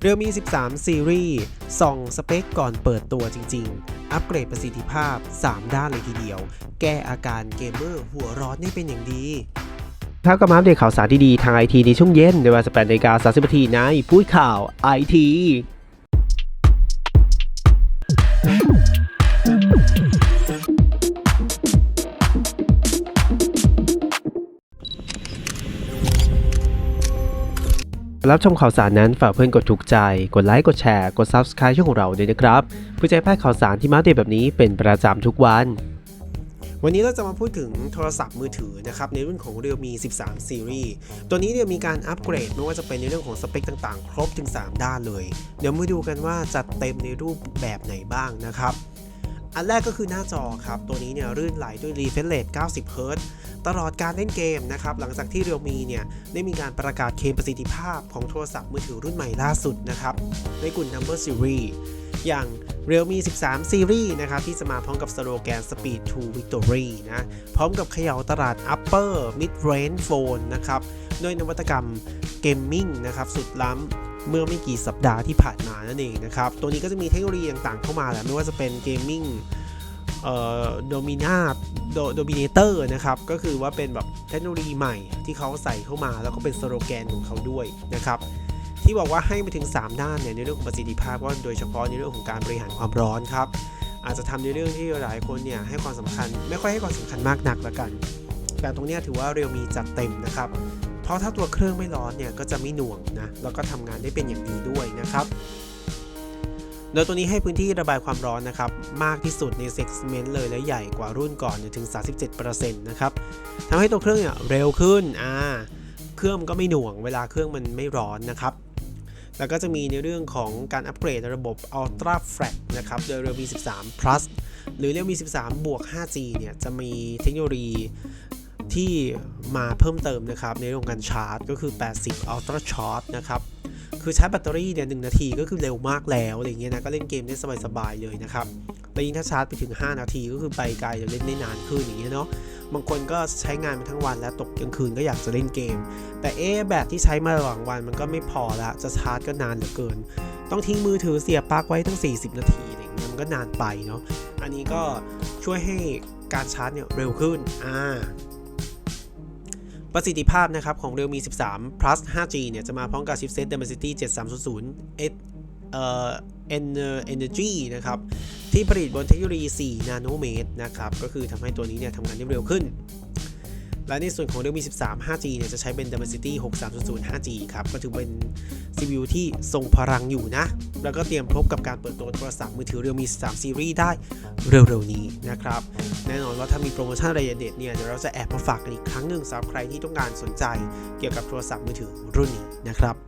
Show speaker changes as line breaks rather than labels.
เรือมี 13 ซีรีส์ส่องสเปคก่อนเปิดตัวจริง ๆ อัปเกรดประสิทธิภาพ 3 ด้านเลยทีเดียว แก้อาการเกมเมอร์หัวร้อนได้เป็นอย่างดี
ครับก็มาอัปเดตข่าวสารดีๆทางไอทีในช่วงเย็นในเวลา18นาฬิกา30นาทีในพูดข่าวไอที รับชมข่าวสารนั้นฝากเพื่อนกดถูกใจ กดไลค์ กดแชร์ กด Subscribe ช่องของเราด้วยนะครับเพื่อจะได้พลาดข่าวสารที่มาเดตแบบนี้เป็นประจำทุกวัน
วันนี้เราจะมาพูดถึงโทรศัพท์มือถือนะครับในรุ่นของ Realme 13 Series ตัวนี้เนี่ยมีการอัปเกรดไม่ว่าจะเป็นในเรื่องของสเปคต่างๆ ครบถึง 3 ด้านเลย เดี๋ยวมาดูกันว่าจัดเต็มในรูปแบบไหนบ้างนะครับ อันแรกก็คือหน้าจอครับ ตัวนี้เนี่ยรื่นไหลด้วย refresh rate 90 Hz ตลอดการเล่นเกมนะครับ หลังจากที่ Realme เนี่ยได้มีการประกาศเคมประสิทธิภาพของโทรศัพท์มือถือรุ่นใหม่ล่าสุดนะครับ ในกลุ่ม Number Series อย่าง Realme 13 Series นะครับ ที่จะมาพร้อมกับสโลแกน Speed to Victory นะ พร้อมกับเขย่าตลาด Upper Mid Range Phone นะครับ ด้วยนวัตกรรมเกมมิ่งนะครับสุดล้ำเมื่อไม่กี่สัปดาห์ที่ผ่านมานั่นเองนะครับ ตัวนี้ก็จะมีเทคโนโลยีต่างๆเข้ามาแหละไม่ว่าจะเป็นเกมมิ่งเอ่อโดมินาโดมิเนเตอร์นะครับ ก็คือว่าเป็นแบบเทคโนโลยีใหม่ที่เขาใส่เข้ามาแล้วก็เป็นสโลแกนของเขาด้วยนะครับที่บอกว่าให้ไปถึง 3 ด้านเนี่ยในเรื่องของประสิทธิภาพก็โดยเฉพาะในเรื่องของการบริหารความร้อนครับ อาจจะทำในเรื่องที่หลายคนเนี่ยให้ความสำคัญ ไม่ค่อยให้ความสำคัญมากนักละกัน แต่ตรงนี้ถือว่าเรียวมีจัดเต็มนะครับ ราะถ้าตัวเครื่องไม่ร้อนเนี่ยก็จะไม่หน่วงนะแล้วก็ทำงานได้เป็นอย่างดีด้วยนะครับโดยตัวนี้ให้พื้นที่ระบายความร้อนนะครับมากที่สุดในเซกเมนต์เลยและใหญ่กว่ารุ่นก่อนถึง 37%นะครับทำให้ตัวเครื่องเนี่ยเร็วขึ้นอ่าเครื่องก็ไม่หน่วงเวลาเครื่องมันไม่ร้อนนะครับ แล้วก็จะมีในเรื่องของการอัปเกรดระบบ Ultra Flash นะครับโดย Realme 13 Plus หรือ Realme 13บวก 5G เนี่ยจะมีเทคโนโลยีที่ มาเพิ่มเติมนะครับ ในเรื่องการชาร์จก็คือ 80 Ultra Charge นะครับ คือชาร์จแบตเตอรี่เนี่ยหนาทีก็คือเร็วมากแล้วอะไรเงี้ยนะก็เล่นเกมได้สบายๆเลยนะครับแล้วยิ่งถ้าชาร์จไปถึง 5 นาทีก็คือไปไกลจะเล่นได้นานขึ้นอย่างเงี้ยเนาะบางคนก็ใช้งานมาทั้งวันแล้วตกกลางคืนก็อยากจะเล่นเกม แต่เอ๊แบตที่ใช้มาระหว่างวันมันก็ไม่พอละจะชาร์จก็นานเหลือเกิน ต้องทิ้งมือถือเสียบปลั๊กไว้ตั้ง 40 นาทีอะไรเงี้ยมันก็นานไปเนาะอันนี้ก็ช่วยให้การชาร์จเนี่ยเร็วขึ้นอ่า ประสิทธิภาพนะครับของ Realme 13 Plus 5G เนี่ยจะมาพร้อมกับชิปเซต Dimensity 7300 S เอ่อ Energy นะครับ ที่ผลิตบนเทคโนโลยี 4 นาโนเมตรนะครับ ก็คือทำให้ตัวนี้เนี่ยทำงานได้เร็วขึ้น และในส่วนของ Realme 13 5G เนี่ยจะใช้เป็น Dimensity 6300 5G ครับ ก็ถือเป็น CPU ที่ทรงพลังอยู่นะ แล้วก็เตรียมพบกับการเปิดตัวโทรศัพท์มือถือ Realme 3 Series ได้เร็วๆนี้นะครับ แน่นอนว่าถ้ามีโปรโมชั่นอะไรเด็ดเนี่ยเดี๋ยวเราจะแอบมาฝากกันอีกครั้งหนึ่งสำหรับใครที่ต้องการสนใจเกี่ยวกับโทรศัพท์มือถือรุ่นนี้นะครับ